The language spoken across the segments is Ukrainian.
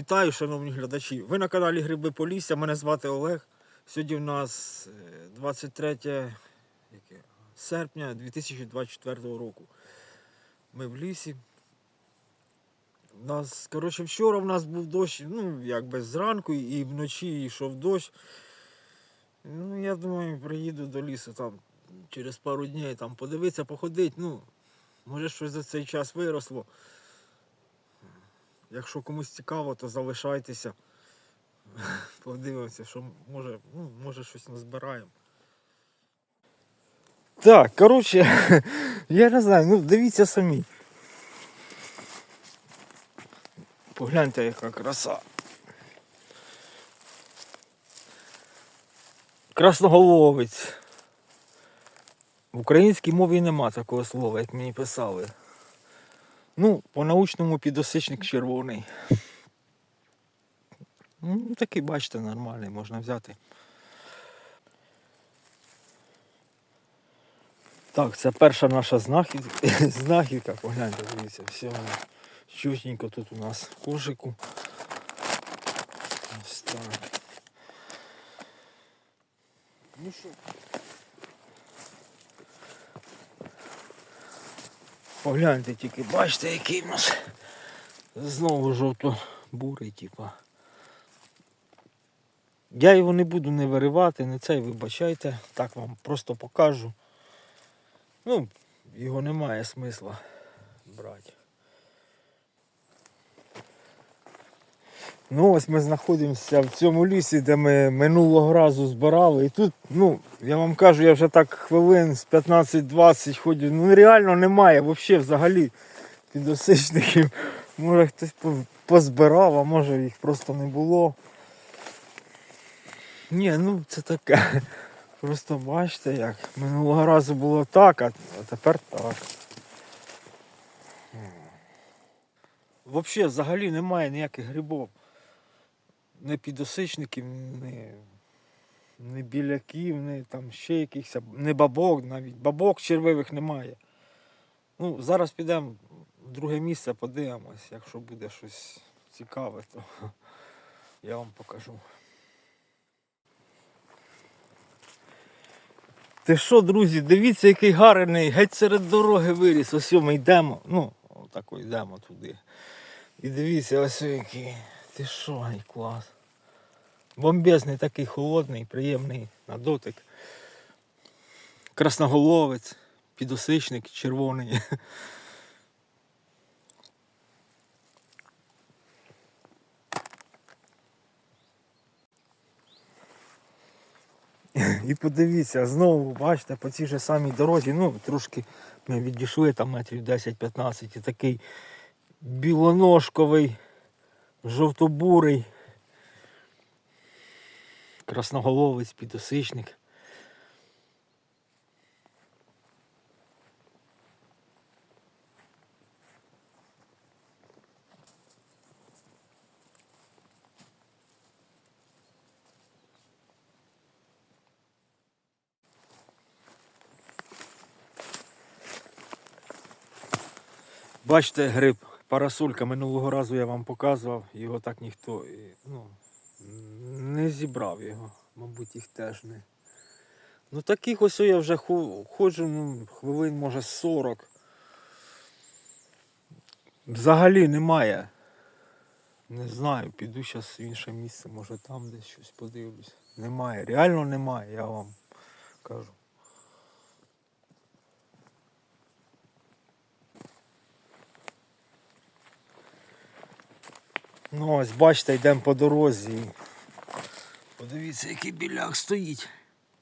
Вітаю, шановні глядачі. Ви на каналі Гриби Полісся. Мене звати Олег. Сьогодні в нас е, 23 яке, серпня 2024 року. Ми в лісі. У нас, коротше, вчора в нас був дощ, ну, якби зранку і вночі йшов дощ. Ну, я думаю, приїду до лісу там через пару днів там подивитися, походити. Ну, може щось за цей час виросло. Якщо комусь цікаво, то залишайтеся. Подивимося, що може, ну, може щось назбираємо. Так, коротше, я не знаю, ну дивіться самі. Погляньте, яка краса. Красноголовець. В українській мові нема такого слова, як мені писали. Ну, по-научному підосичник червоний. Ну, такий, бачите, нормальний, можна взяти. Так, це перша наша знахідка. Погляньте, дивіться, все чутненько тут у нас в кошику. Ось так. Ну що? Погляньте тільки, бачите, який в нас знову жовто-бурий, типа. Я його не буду не виривати, не цей, вибачайте, так вам просто покажу. Ну, його немає смисла брати. Ну ось ми знаходимося в цьому лісі, де ми минулого разу збирали. І тут, ну, я вам кажу, я вже так хвилин з 15-20 ходю. Ну реально немає взагалі взагалі підосичників. Може хтось позбирав, а може їх просто не було. Ні, ну це таке. Просто бачите як. Минулого разу було так, а тепер так. Взагалі, взагалі немає ніяких грибів. Не підосичників, не, не біляків, не там ще якихось, не бабок навіть. Бабок червивих немає. Ну, зараз підемо в друге місце, подивимось. Якщо буде щось цікаве, то я вам покажу. Ти що, друзі, дивіться, який гарний, геть серед дороги виріс. Ось ми йдемо. Ну, отако йдемо туди. І дивіться, ось який. Ти що, клас. Бомбезний такий холодний, приємний на дотик. Красноголовець, підосичник червоний. І подивіться, знову, бачите, по цій же самій дорозі, ну, трошки ми відійшли там метрів 10-15 і такий білоножковий, жовтобурий, красноголовець, підосичник. Бачите, гриб парасолька минулого разу я вам показував, його так ніхто ну, не зібрав його, мабуть, їх теж не. Ну таких ось я вже ходжу ну, хвилин, може 40. Взагалі немає. Не знаю, піду зараз в інше місце, може там десь щось подивлюсь. Немає, реально немає, я вам кажу. Ну ось бачите, йдемо по дорозі. Подивіться, який біляк стоїть.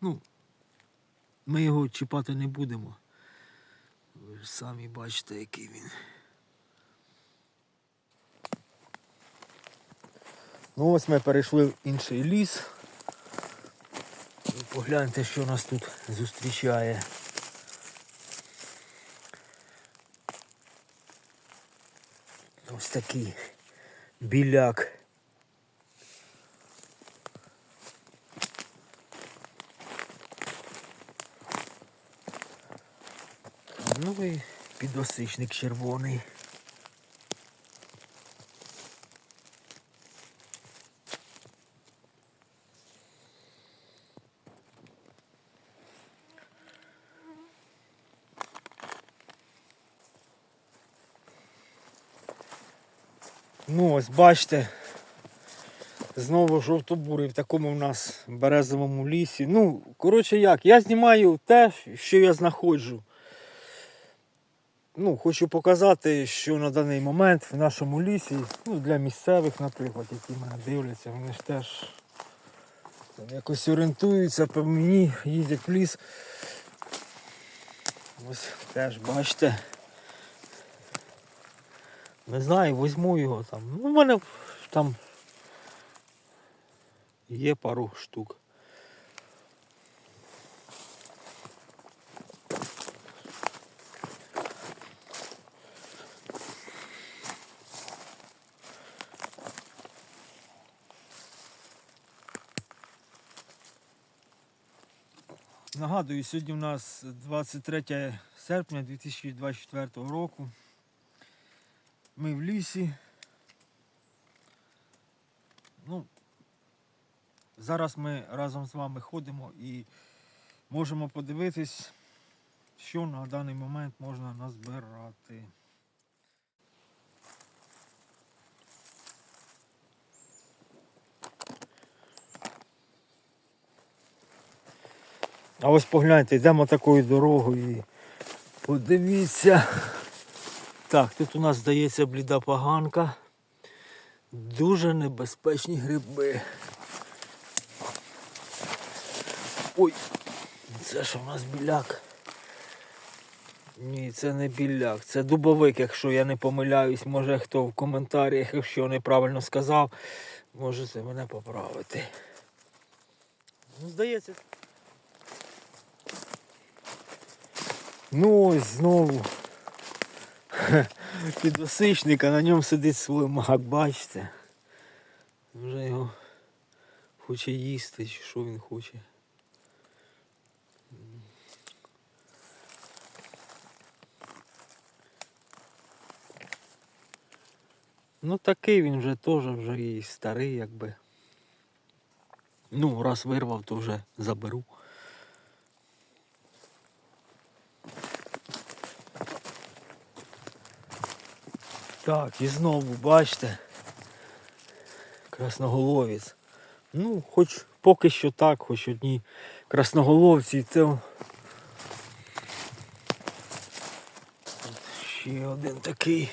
Ну, ми його чіпати не будемо. Ви ж самі бачите, який він. Ну ось ми перейшли в інший ліс. Погляньте, що нас тут зустрічає. Ось такий біляк. Новий і підосичник червоний. Ну ось бачите. Знову жовтобурий в такому в нас березовому лісі. Ну, коротше як, я знімаю те, що я знаходжу. Ну, хочу показати, що на даний момент в нашому лісі, ну, для місцевих, наприклад, які мене дивляться, вони ж теж якось орієнтуються по мені, їздять в ліс. Ось теж бачите. Не знаю, візьму його там. Ну, в мене там є пару штук. Нагадую, сьогодні у нас 23 серпня 2024 року. Ми в лісі. Ну, зараз ми разом з вами ходимо і можемо подивитись, що на даний момент можна назбирати. А ось погляньте, йдемо такою дорогою і подивіться. Так, тут у нас здається бліда поганка. Дуже небезпечні гриби. Ой, це що у нас біляк? Ні, це не біляк, це дубовик, якщо я не помиляюсь, може хто в коментарях, якщо неправильно сказав, можете мене поправити. Ну, здається. Ну ось знову. Підосичник, а на ньому сидить слимак, бачите? Вже його хоче їсти, чи що він хоче. Ну такий він вже теж вже і старий якби. Ну, раз вирвав, то вже заберу. Так, і знову бачите. Красноголовець. Ну, хоч поки що так, хоч одні красноголовці, це ще один такий.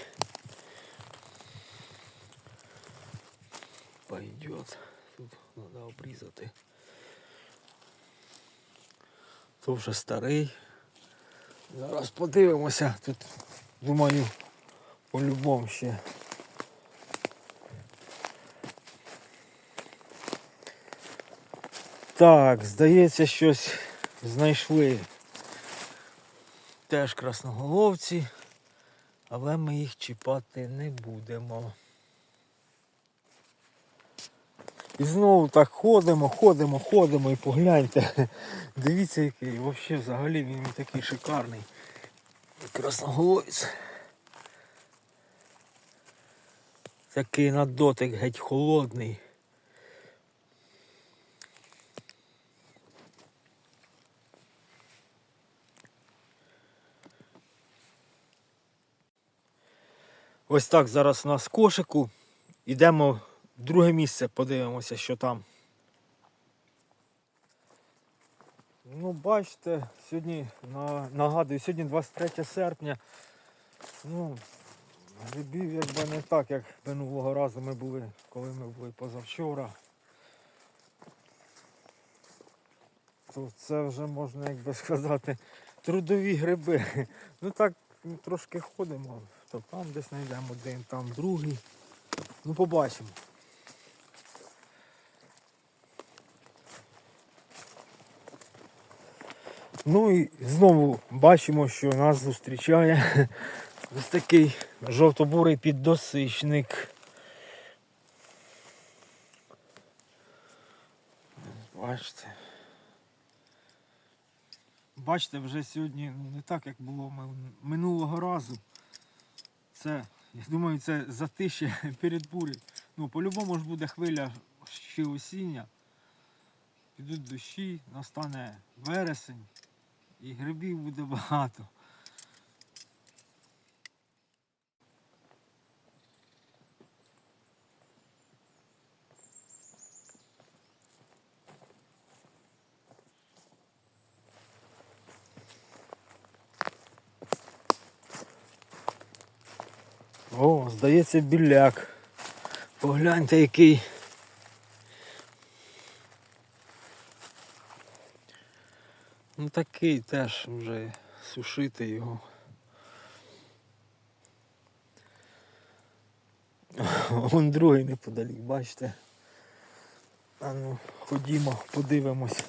Пойдет. Тут треба обрізати. То вже старий. Зараз подивимося. Тут, думаю, по-любому ще. Так, здається, щось знайшли. Теж красноголовці, але ми їх чіпати не будемо. І знову так ходимо, ходимо, ходимо і погляньте. Дивіться, який взагалі він такий шикарний. Красноголовець. Такий на дотик геть холодний. Ось так зараз у нас кошику. Йдемо в друге місце, подивимося, що там. Ну, бачите, сьогодні нагадую, сьогодні 23 серпня. Ну, грибів якби не так, як минулого разу ми були, коли ми були позавчора. То це вже можна, як би сказати, трудові гриби. Ну так ну, трошки ходимо, то там десь знайдемо один, там другий. Ну побачимо. Ну і знову бачимо, що нас зустрічає ось такий жовтобурий піддосичник. Бачите. Бачите, вже сьогодні не так, як було минулого разу. Це, я думаю, це затище перед бурею. Ну, по-любому ж буде хвиля ще осіння. Підуть дощі, настане вересень і грибів буде багато. О, здається, біляк. Погляньте, який. Ну такий теж вже сушити його. Вон другий неподалік, бачите. А ну, ходімо, подивимось.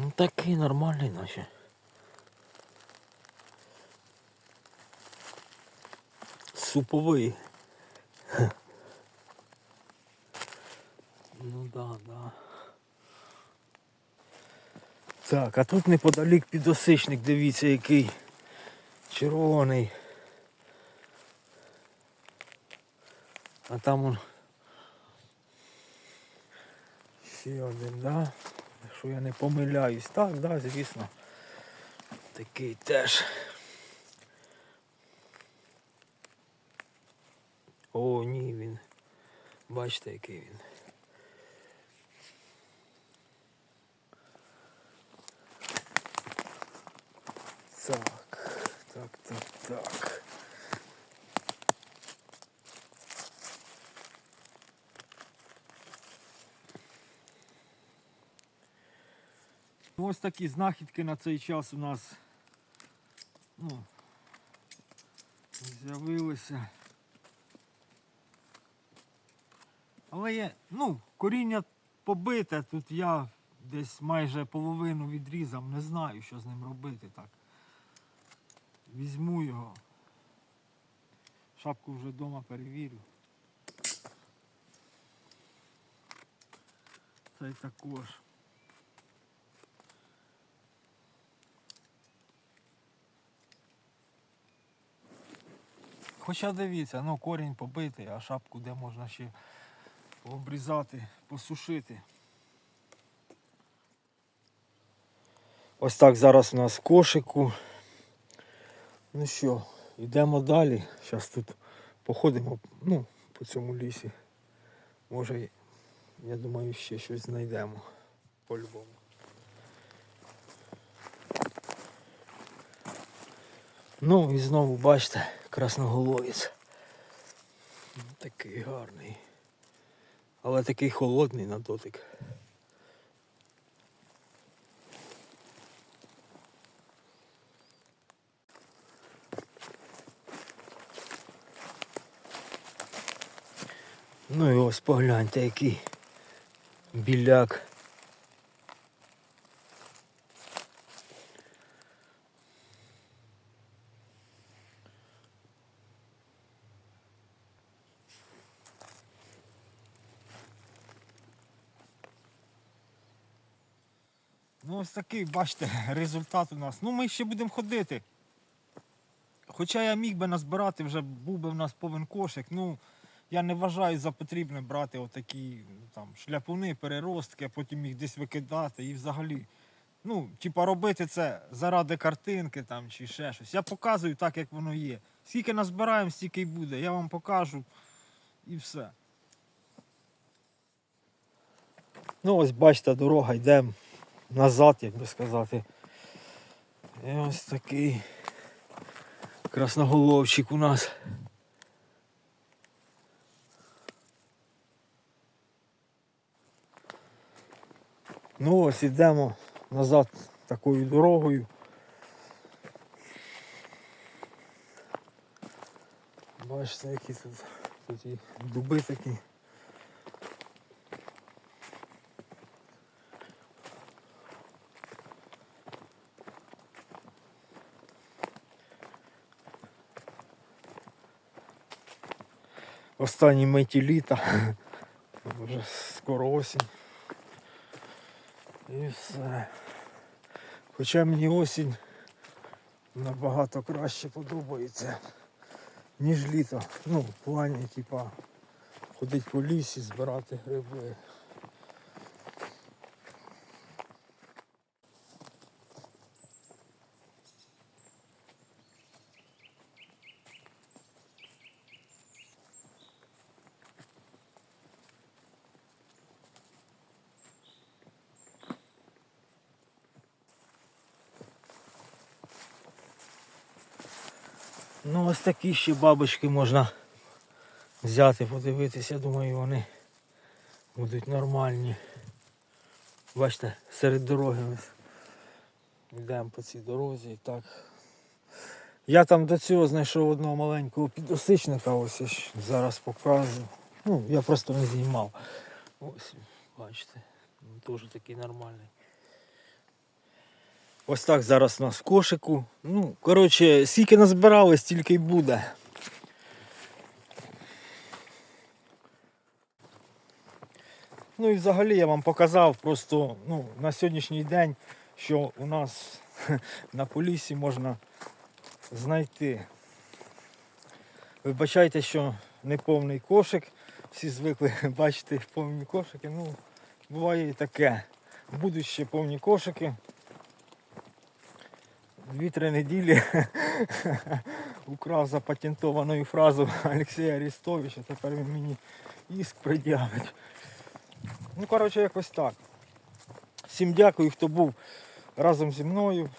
Ну такий нормальний наче. Суповий. Ну да, да. Так, а тут неподалік підосичник, дивіться, який червоний. А там он ще один, да? Якщо я не помиляюсь. Так, да, звісно. Такий теж. О, ні, він. Бачите, який він. Так, так, так, так. Ось такі знахідки на цей час у нас ну, з'явилися. Але є, ну, коріння побите, тут я десь майже половину відрізав, не знаю, що з ним робити так. Візьму його. Шапку вже вдома перевірю. Цей також. Хоча дивіться, ну корінь побитий, а шапку де можна ще обрізати, посушити. Ось так зараз у нас кошику. Ну що, йдемо далі. Зараз тут походимо ну, по цьому лісі. Може, я думаю, ще щось знайдемо по-любому. Ну і знову бачите, красноголовець. Такий гарний. Але такий холодний на дотик. Ну і ось погляньте, який біляк. Ну ось такий, бачите, результат у нас. Ну ми ще будемо ходити. Хоча я міг би назбирати, вже був би в нас повен кошик. Ну, я не вважаю за потрібне брати отакі ну, там, шляпуни, переростки, а потім їх десь викидати і взагалі. Ну, типа робити це заради картинки там чи ще щось. Я показую так, як воно є. Скільки назбираємо, стільки й буде. Я вам покажу і все. Ну ось бачите, дорога йде назад, як би сказати. І ось такий красноголовчик у нас. Ну ось ідемо назад такою дорогою. Бачите, які тут, тут і дуби такі. Останні миті літа. Вже скоро осінь. І все. Хоча мені осінь набагато краще подобається, ніж літо. Ну, в плані, типа, ходити по лісі, збирати гриби. Ну ось такі ще бабочки можна взяти, подивитися. Я думаю, вони будуть нормальні. Бачите, серед дороги ось. Йдемо по цій дорозі і так. Я там до цього знайшов одного маленького підосичника, ось я зараз покажу. Ну, я просто не знімав. Ось, бачите, він теж такий нормальний. Ось так зараз у нас в кошику. Ну, коротше, скільки назбирали, стільки й буде. Ну і взагалі я вам показав просто ну, на сьогоднішній день, що у нас на полісі можна знайти. Вибачайте, що не повний кошик. Всі звикли бачити повні кошики. Ну, буває і таке. Будуть ще повні кошики. Дві-три неділі украв запатентовану фразу Олексія Арестовича, тепер він мені іск пред'явить. Ну, коротше, якось так. Всім дякую, хто був разом зі мною.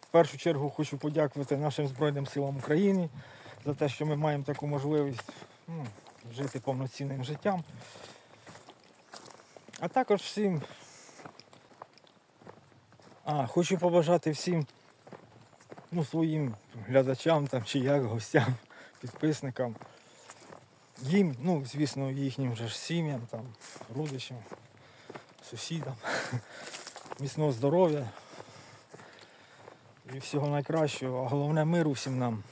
В першу чергу хочу подякувати нашим Збройним силам України за те, що ми маємо таку можливість ну, жити повноцінним життям. А також всім. А, хочу побажати всім ну, своїм глядачам там, чи як гостям, підписникам. Їм, ну, звісно, їхнім вже ж сім'ям, там, родичам, сусідам. Міцного здоров'я і всього найкращого, а головне миру всім нам.